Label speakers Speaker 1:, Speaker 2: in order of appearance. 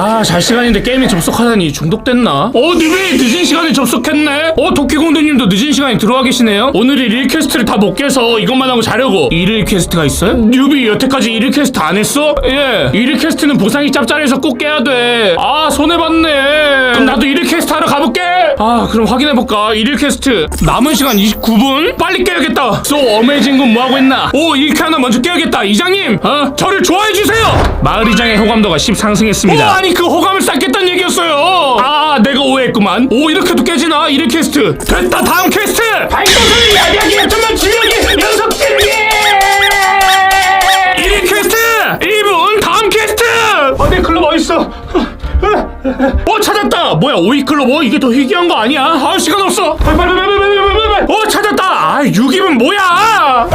Speaker 1: 아, 잘 시간인데 게임에 접속하다니 중독됐나? 어, 님이 늦은 시간에 접속했네? 어, 도끼공주님도 늦은 시간에 들어와 계시네요? 오늘이 일 퀘스트를 다 못 깨서 이것만 하고 자려고. 일일 퀘스트가 있어요? 뉴비 여태까지 일일 퀘스트 안 했어? 예. 일일 퀘스트는 보상이 짭짤해서 꼭 깨야 돼. 아, 손해봤네. 그럼 나도 일일 퀘스트 하러 가볼게. 아, 그럼 확인해볼까? 일일 퀘스트. 남은 시간 29분? 빨리 깨야겠다. 소 어메이징군 뭐하고 있나? 오, 이렇게 하나 먼저 깨야겠다. 이장님, 어? 저를 좋아해주세요! 마을 이장의 호감도가 10 상승했습니다. 오, 아니, 그 호감을 쌓겠다는 얘기였어요. 아, 내가 오해했구만. 오, 이렇게도 깨지나? 일일 퀘스트. 됐다, 다음 퀘스트! 발전소리 야기하기 같으면 지력이 연속 지르기! 일일 퀘스트! 1분 다음 퀘스트! 어내 클럽 어딨어? 어 찾았다! 뭐야 오이 클럽 어 이게 더 희귀한 거 아니야? 아 시간 없어! 빨리 빨리 빨리 빨리 빨리! 어 찾았다! 아 6이면 뭐야!